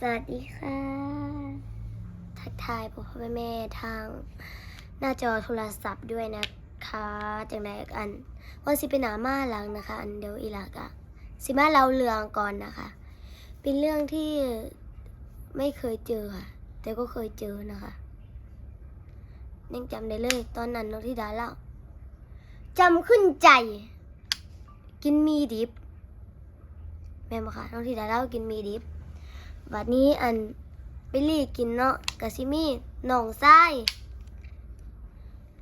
สวัสดีค่ะ ทักทายพ่อพ่อแม่ทางหน้าจอโทรศัพท์ด้วยนะคะจากไหนอันวันสิเป็นหนามาหลังนะคะ อันเดียวอีหลักอะสิมาเล่าเรืองก่อนนะคะ เป็นเรื่องที่ไม่เคยเจอค่ะ แต่ก็เคยเจอนะคะยังจำได้เลย ตอนนั้นน้องธิดาเล่าจำขึ้นใจ กินมีดิบแม่นบ่ค่ะน้องธิดาเล่ากินมีดิบ บัดนี้อันไปรีกินเนาะกะซิมีน้องชาย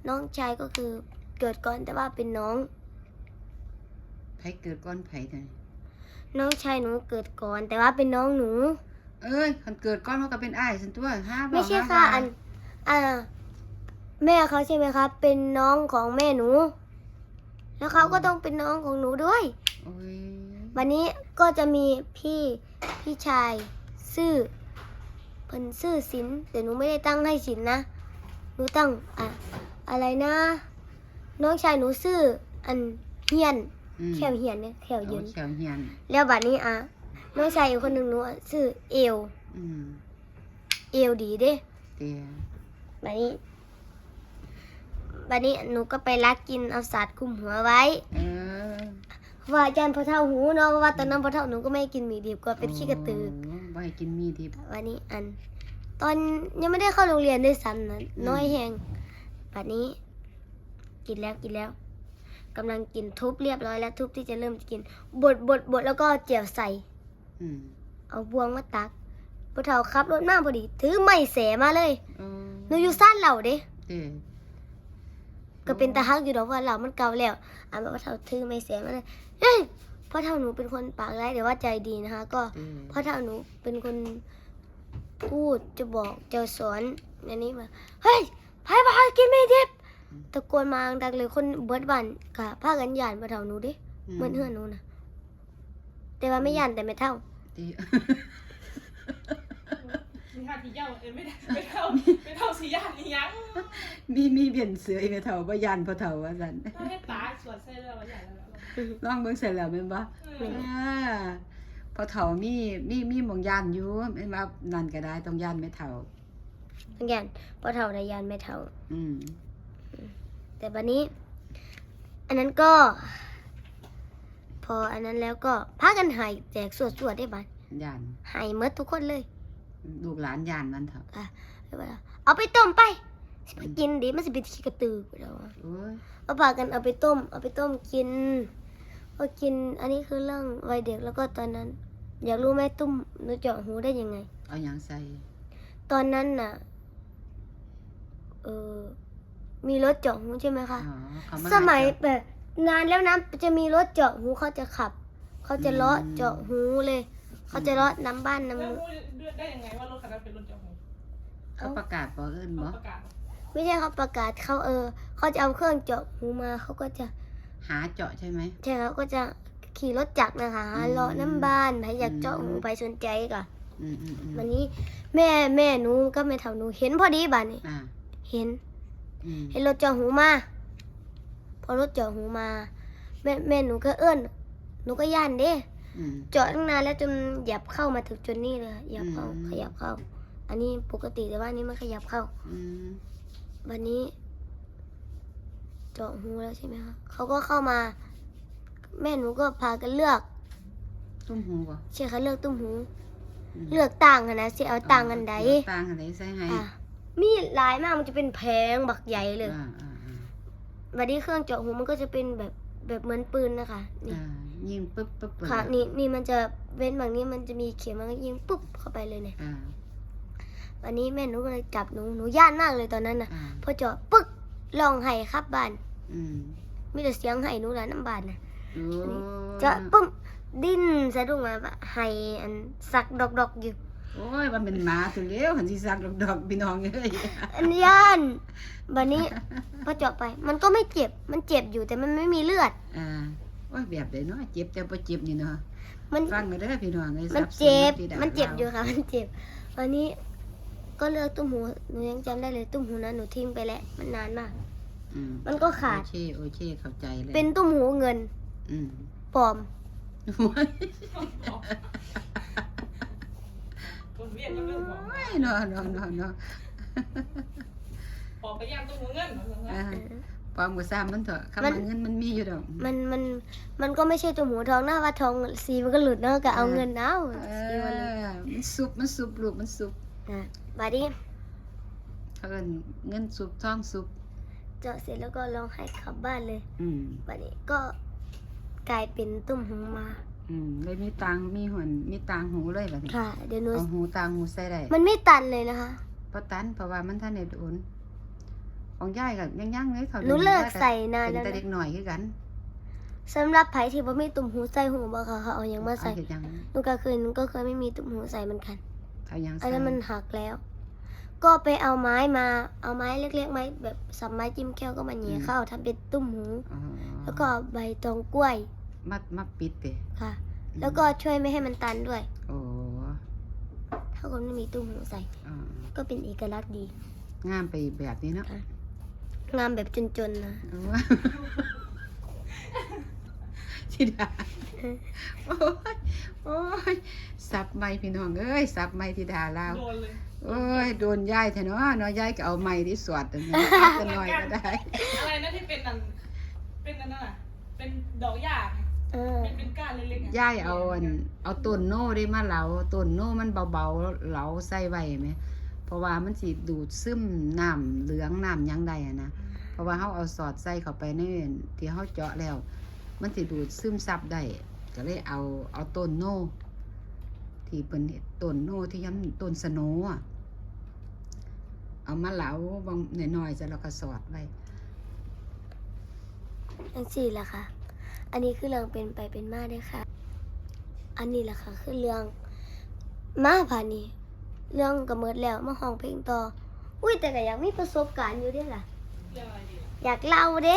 น้องชายก็คือเกิดก่อนแต่ว่าเป็นน้อง ไผเกิดก้อนไผเถอะน้องชายหนูเกิดก่อน แต่ว่าเป็นน้องหนู เอ้ยคันเกิดก้อนเขาก็เป็นอ้ายสันตัวห้าบ่ไม่ใช่ห้าค่ะบ่อันอ่าแม่เขาใช่ไหมครับ เป็นน้องของแม่หนู แล้วเขาก็ต้องเป็นน้องของหนูด้วย โอ้ยวันนี้ก็จะมีพี่พี่ชาย ซื่อเพิ่นซื่อสินแต่หนูไม่ได้ตั้งให้สินนะหนูตั้งอะอะไรนะ น้องชายหนูซื่ออันเฮียนอืมแขวเฮียนเนี่ยแขวโอ้เย็นเขียวเฮียนแล้วบัดนี้อะน้องชายอีกคนหนึ่งหนูอะซื่อเอว อืมเอวดีเด้ เตียบัดนี้บัดนี้หนูก็ไปลักกินเอาสาดคุมหัวไว้ เออว่าอาจารย์พอเท่าหูเนาะเพราะว่าตอนนั้นพอเท่าหนูก็ไม่ให้กินหมีดิบก็เป็นขี้กระตือโบ่ ให้กินมีดิบวันนี้อัน ตอนยังไม่ได้เข้าโรงเรียนด้วยซ้ำนะอืมน้อยแหงบัดนี้ กินแล้วกินแล้วกำลังกินทุบเรียบร้อยแล้วทุบที่จะเริ่มกิน บดบดบดแล้วก็เจียวใส่อืมเอาบวงมาตักพอเท่าขับรถมาพอดี ถือไม้แสมาเลยโอ้หนูอยู่ซ่านเหล่าเด้เตียก็เป็นตาฮักอยู่ดอกเพราะเหล่ามันเก่าแล้วอะพอเท่าถือไม้แสมาเลยเฮ้ย พอเท่าหนูเป็นคนปากร้ายแต่ว่าใจดีนะคะก็เตียเพราะถ้าหนูเป็นคนพูดจะบอกจะสอนอันนี้มาเฮ้ยพายพายกินไม่ดิบตะโกนมาดังเลยคนเบิดบันกะพากันหยานมาเท่าหนูดิเหมือนเฮือนหนูนะแต่ว่าไม่หยานแต่ไม่เท่าเตียมีท่าที่เย้าเอ้ยไม่ได้ไม่เท่าไม่เท่าสีย่านนี่ยังมีมีเบียนเสืออีแม่เฒ่าบ่ยันพ่อเฒ่าว่าซั่นถ้าให้ตาสวนใส่เลยว่าอย่างนั้นแล้วลองเบิ่งเสร็จแล้วแม่นบ่อืมอ่าพ่อเฒ่ามีมีมีหม่องย่านอยู่แม่นว่านั่นก็ได้ต้องย่านแม่เฒ่าต้องหยานเพราะเท่าใดหยานไม่เท่า อืม แต่บันนี้ อันนั้นก็ พออันนั้นแล้วก็พากันใหายแจกสวดสวดได้บันย่านใหายเมดทุกคนเลยลูกหลานย่านมันเถอะแล้วว่าเอาไปต้มไปสิไปกินดิมันสิเป็นขี้กระตือไปแล้วอะโอ้ยเอาพากันเอาไปต้ม เอาไปต้มกิน พอกินอันนี้คือเรื่องวัยเด็กแล้วก็ตอนนั้น อยากรู้ไหมตุ้มหนูเจาะหูได้ยังไง เอาหยังใส่ตอนนั้นน่ะเออมีรถเจาะหูใช่ไหมคะ อ๋อเขามาสมัยให้เจ้าแบบนานแล้วนะจะมีรถเจาะหูเขาจะขับ เขาจะเลาะอืมเจาะหูเลย เขาจะเลาะน้ำบ้านน้ำ แล้วเมืองพูดได้ยังไงว่ารถคันนั้นเป็นรถเจ้าของเขาประกาศบ่เอิ้นเขาบ่ประกาศ ไม่ใช่เขาประกาศเขาเออเขาจะเอาเครื่องเจาะหูมาเขาก็จะ หาเจาะใช่ไหม ใช่เขาก็จะขี่รถจักรนะคะอืม เลาะน้ำบ้านใครอยากเจาะอืมหูไปสนใจก็อืมอืมอืมวันนี้แม่แม่หนูก็แม่เฒ่าหนูเห็นพอดีบ้านนี้อ่าเห็น อืมเห็นรถเจาะหูมา พอรถเจาะหูมา แม่แม่หนูก็เอื้อนหนูก็ย่านเด้ อืมเจาะตั้งนานแล้วจนหยับเข้ามาถึงจนนี่เลยหยับเข้าอืม ขยับเข้า อันนี้ปกติแต่ว่าอันนี้มันขยับเข้า อืมวันนี้ เจาะหูแล้วใช่ไหมคะเขาก็เข้ามา แม่หนูก็พากันเลือกตุ้มหูบ่ใช่ค่ะเลือกตุ้มหูมเลือกต่างกันนะสิเอาต่างกันใดเลือกต่างกันใดใส่ให้อะมีหลายมากมันจะเป็นแพงบักใหญ่เลยอ่าอ่าอ่าวันนี้เครื่องเจาะหูมันก็จะเป็นแบบแบบเหมือนปืนนะคะนี่อ่ายิงปึ๊บปึ๊บปึ๊บค่ะนี่นี่มันจะเว้นบางนี้มันจะมีเข็มมันก็ยิงปุ๊บเข้าไปเลยเนี่ยอ่าวันนี้แม่หนูก็เลยจับหนูหนูย่านมากเลยตอนนั้นนะอ่าพอเจาะปึ๊ก ลองไห้ครับบ้านอืมมีแต่เสียงไห้หนูแล้วน้ำบานนะโอ้เจาะปุ๊บดิ้นสะดุ้งมาแบบไห้อันสักดอกดอกๆอยู่ โอ้ยมันเป็นหมาถึงแล้วหันสิซักดอกๆพี่น้องเอ้ยอันย่านวันนี้ พอเจาะไป มันก็ไม่เจ็บ มันเจ็บอยู่แต่มันไม่มีเลือด อ่าโอ้ยแบบใดเนาะเจ็บแต่บ่เจ็บนี่เนาะมัน ฟังมาเด้อพี่น้องเอ้ยมันสัสเจ็บ ที่ดามันเจ็บราอยู่ค่ะ มันเจ็บ วันนี้ ก็เลือกตุ้มหู หนูยังจำได้เลยตุ้มหูนั้นหนูทิ้งไปแล้วมันนานมาก อืมมันก็ขาดโอเคโอเคเข้าใจเลยเป็นตุ้มหูเงินอืมปลอม โอ้ยคนเวียนยังเรื่องบอกโอ้ยเนาะเนาะเนาะเนาะบอกไปย่างตัวหัวเงินอ่าปอมก็ซ้ำมันเถอะคำว่าเงินมันมีอยู่ดอก มันมันมันก็ไม่ใช่ตัวหมูทองนะว่าทองสีมันก็หลุดเนาะก็เอาเงินเอาเอสีมันหลุดอมันสุบมันสุบลูกมันสุบ อะบัดนี้เขาเอิ้นเงินสุบทองสุบเจาะเสร็จแล้วก็ลองให้กลับบ้านเลยอืม บัดนี้ก็กลายเป็นตุ้มหูมาอืมเลยมีตังมีหวนมีตังหูเลยบัดนี้ค่ะ เดี๋ยวหนูเอาหูตังหูใส่ได้มันไม่ตันเลยนะคะบ่ตันเพราะว่ามันท่านได้โดนของยายก็ยังๆเลยเขาหนูเลิกใส่นานเป็นแล้วแต่นะเด็กหน่อยคือกันสำหรับไผที่บ่มีตุ่มหูใส่หูบ่ค่ะเขาเอาหยังมาใส่ เอาเฮ็ดหยัง หนูก็เคยหนูก็เคยไม่มีตุ่มหูใส่เหมือนกัน เอาหยังอันใส่นั้นมันหักแล้ว ก็ไปเอาไม้มา เอาไม้เล็กๆไม้แบบสับไม้จิ้มแก้วก็มาเหนียเข้าทำเป็นตุ้มหู อ๋อแล้วก็ใบตองกล้วยมามาปิดเด้ค่ะ แล้วก็ช่วยไม่ให้มันตันด้วย โอ้ถ้าคนไม่มีตุ้มหูใส่ อ่าก็เป็นเอกลักษณ์ดี งามไปแบบนี้เนาะงามแบบจนๆนะโอ้ชิดาโอ้ยโอ้ย สับไม้พี่น้องเอ้ยสับไม้ธิดาลาวโดนเลยโอ้ยโดนยายแท้เนาะเนาะยายก็เอาไม้ที่สวดอันนั้นเอากันหน่อยก็ได้ อะไรนะที่เป็นนั่นเป็นนั่นน่ะเป็นดอกหญ้าเออเป็นเป็นก้านเล็กๆยายเอาอันเอาต้นโน่ได้มาเหลาต้นโน่มันเบาๆเหลาใส่ไว้ไหมเพราะว่ามันสิดูดซึมน้ำเหลืองน้ำหยังใดอะนะเพราะว่าเขาเอาสอดใส่เข้าไปในที่เขาเจาะแล้ว มันสิดูดซึมซับได้ก็เลยเอาเอาต้นโน่ ที่เป็นเฮ็ดต้นโน่ที่ย้ำต้นสโนว์อะเอามาเหลาบางหน่อยๆจะแล้วก็สอดไว้อันสี่ละค่ะ อันนี้คือเรื่องเป็นไปเป็นมาด้วยค่ะ อันนี้แหละค่ะ คือเรื่องมาผ่านนี้ เรื่องกระเมิดแล้วมาห้องเพลงต่อ อุ้ยแต่ก็อยากมีประสบการณ์อยู่เด้วยล่ะเรื่องอะไรดีล่ะ อยากเล่าเด้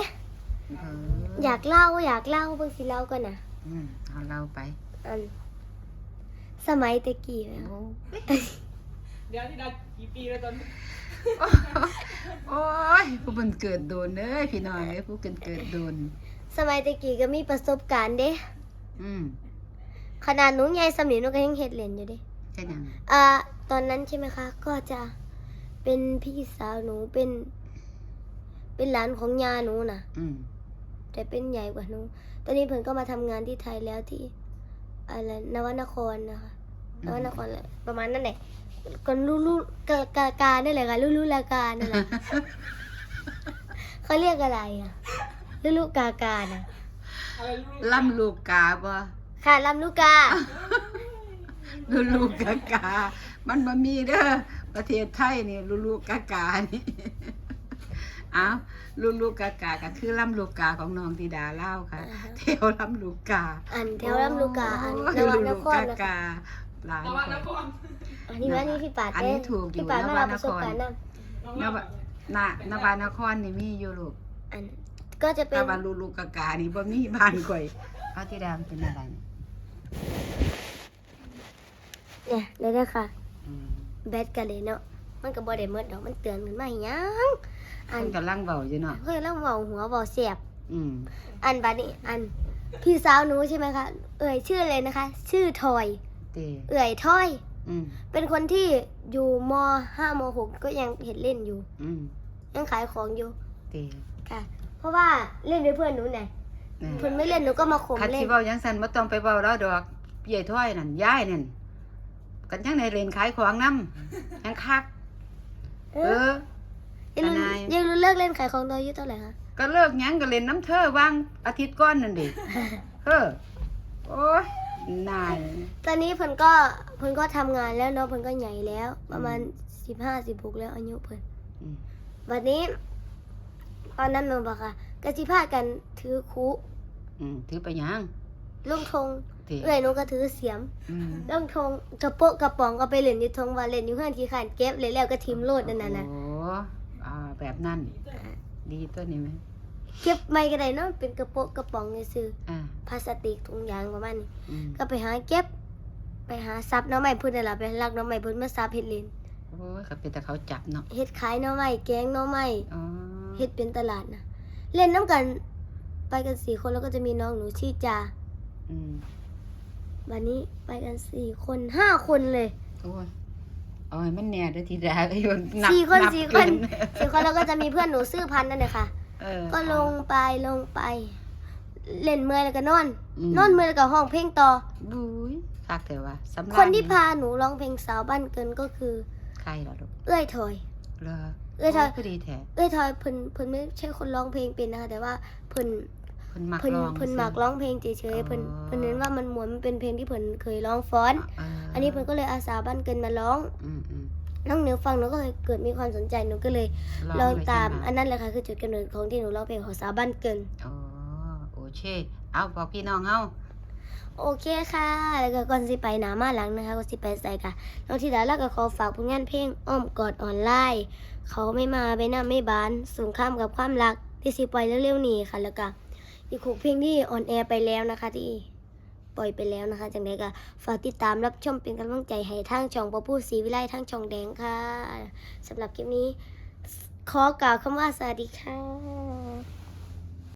เอออยากเล่าอยากเล่าเบิ่งสิเล่าก่อนนะอืมเอาเราไป อัน สมัยตะกี้นะโอ้เดี๋ยวที่ได้กี่ปีแล้วตอนนี้โอ้ยผู้เป็นเกิดโดนเด้อพี่น้องเอ้ยผู้เกิดเกิดโดน สมัยตะกี้ก็มีประสบการณ์เด้ อืมขนาดหนูใหญ่สมิหนูก็ยังเฮ็ดเล่นอยู่เด้แค่ยังอ่าตอนนั้นใช่ไหมคะ ก็จะเป็นพี่สาวหนูเป็น เป็นหลานของยาหนูน่ะ อืมแต่เป็นใหญ่กว่าหนู ตอนนี้เพิ่นก็มาทำงานที่ไทยแล้วที่ อะไรนวนครนะคะนวนครแหละประมาณนั้นแหละก็รู้รู้กากากานั่นแหละค่ะรู้รู้ลากานั่นแหละเขาเรียกอะไรอะรู้รู้กากาน่ะอะไรรู้ล่ำลูกกาบ่ค่ะลำลูกกาลูลูกกากา มันบ่มีเด้อประเทศไทยนี่ลูลูกกากานี่ อ้าวลูลูกกากาก็คือล่ำลูกกาของน้องธิดาเล่าวค่ะอ่าฮะเทวล่ำลูกกาอันแถวลำลูกกาอันโอ้ยนวนลูคกรกานะคะกาหลานนวัดคนนครอันนี้ว่านี่พี่ปาดอันนี้ถูกอยู่พี่ปาดมารับประสบการณ์นวนครนะน้องนเล่าวบนะนวานครนี่มีอยู่ลูกอันก็จะเป็นตาบาลูลูกกากานี่บ่มีบ้านก่อยเอาที่ดามเป็นอะไรเนี่ยเนี่ยเลยเด้อค่ะอืมแบตกันเลยเนาะ มันก็บ่ได้เมิดดอกมันเตือนขึ้นมาอีหยังอันมันกำลังเบาอยู่เนาะเฮ้ยแล้วเว้าหัวเว้าเสียบอืมอันบัดนี้อันพี่สาวหนูใช่ไหมคะ เอ่ยชื่อเลยนะคะ ชื่อทอย เตเอ่ยทอย อืมเป็นคนที่อยู่มห้ามหกก็ยังเห็นเล่นอยู่ อืมยังขายของอยู่เตค่ะ เพราะว่าเล่นด้วยเพื่อนหนูไงนี่เพื่อนไม่เล่นหนูก็มาข่มคันเล่สิน เว้าจังซั่นบ่ต้องไปเว้าแล้วดอกใหญ่ถ้อยนั่นยายนั่นกันจังไดเล่นขายของนำยังคัก เอเอออยังรู้ทนายยังรู้เลิกเล่นขายของตอนอายุเท่าไหร่คะก็เลิกหยังก็เล่นน้ำเธอวางอาทิตย์ก่อนนั่นดิเออโอ้ยนายตอนนี้เพิ่นก็เพิ่นก็ทำงานแล้วเนาะเพิ่นก็ใหญ่แล้ว ประมาณสิบห้าสิบหกแล้วอายุเพิ่นอืมวันนี้ ตอนนั้นหนูบอกค่ะกสิพากันถือคุอืมถือไปหยัง ลุงธงเตเอ้ยหนูก็ถือเสียมอืมลุงธงกระโปะกระป๋องก็ไปเล่นอยู่ธงว่าเล่นอยู่เพื่อนที่ขานเก็บเลยแล้วก็ทิมโลดนั่นน่ะนะโอ้อ่าแบบนั้น ดีตัวนี้ไหมเก็บไม่ก็ได้เนาะเป็นกระโปะกระป๋องซื่ออ่าๆพลาสติกถุงยางประมาณนี้ อืมก็ไปหาเก็บ ไปหาซับหน้องใหม่พุ่นนั่นล่ะไปลักหน้องใหม่พุ่นมาซับเฮ็ดเล่นโอ้ยก็เป็นแต่เขาจับเนาะเฮ็ดขายหน้องใหม่แกงหน้องใหม่ อ๋อเฮ็ดเป็นตลาดนะเล่นน้ำกัน ไปกันสี่คนแล้วก็จะมีน้องหนูชื่อจา อืมวันนี้ไปกันสี่คนห้าคนเลยโอ้ยเอาให้มันแน่เด้อทีดาไอ้คนนับสี่คนนับสี่คเกินสี่คนแล้วก็จะมีเพื่อนหนูซื้อพันธุ์นั่นเลยค่ะ เออก็ลงไปลงไป เล่นเมื่อยแล้วก็นอน มนอนเมื่อยแล้วก็ห้องเพลงต่อ บุ้ยคักแต่ว่าสำราญคนที่พาหนูร้องเพลงสาวบ้านเกินก็คือ ใครล่ะลูกเอื้อยถอย เหรอเอ้ยถ้าโก็ดีแท้ เอื้อยถอยเพิ่นเพิ่นไม่ใช่คนร้องเพลงเป็นนะคะแต่ว่าเพิ่นเพิ่นมักเพิ่นร้องเพิ่นมักร้องเพลงเฉยๆเพิ่นอ๋อเพิ่นเน้นว่ามันมวนมันเป็นเพลงที่เพิ่นเคยร้องฟ้อนเอันนี้เพิ่นก็เลยอาสาบ้านเกินมาร้องอืมอืมน้องเหนือฟังหนูก็เลยเกิดมีความสนใจหนูก็เลยลลอองงตามเลยใช่ไหอันนั้นแหละค่ะคือจุดกำเนิดของที่หนูร้องเพลงของสาวบ้านเกินอ๋อโอเคเอาบอกพี่น้องเฮาโอเคค่ะ แล้วก็ก่อนสิไปหนามาหลังนะคะก็สิไปใส่ค่ะน้องธิดาแล้วก็ขอฝากผลงานเพลงอ้อมกอดออนไลน์ เขาไม่มาไปหน้าไม่บาน สูงข้ามกับความรักที่สิปล่อยเร็วๆนี้ค่ะแล้วก็ อีกหกเพลงที่ออนแอร์ไปแล้วนะคะที่ปล่อยไปแล้วนะคะจังไดก็ฝากติดตามรับชมเป็นกำลังใจให้ทั้งช่องปอพูดสีวิไลทั้งช่องแดงค่ะสำหรับคลิปนี้ ขอกล่าวคำว่าสวัสดีค่ะ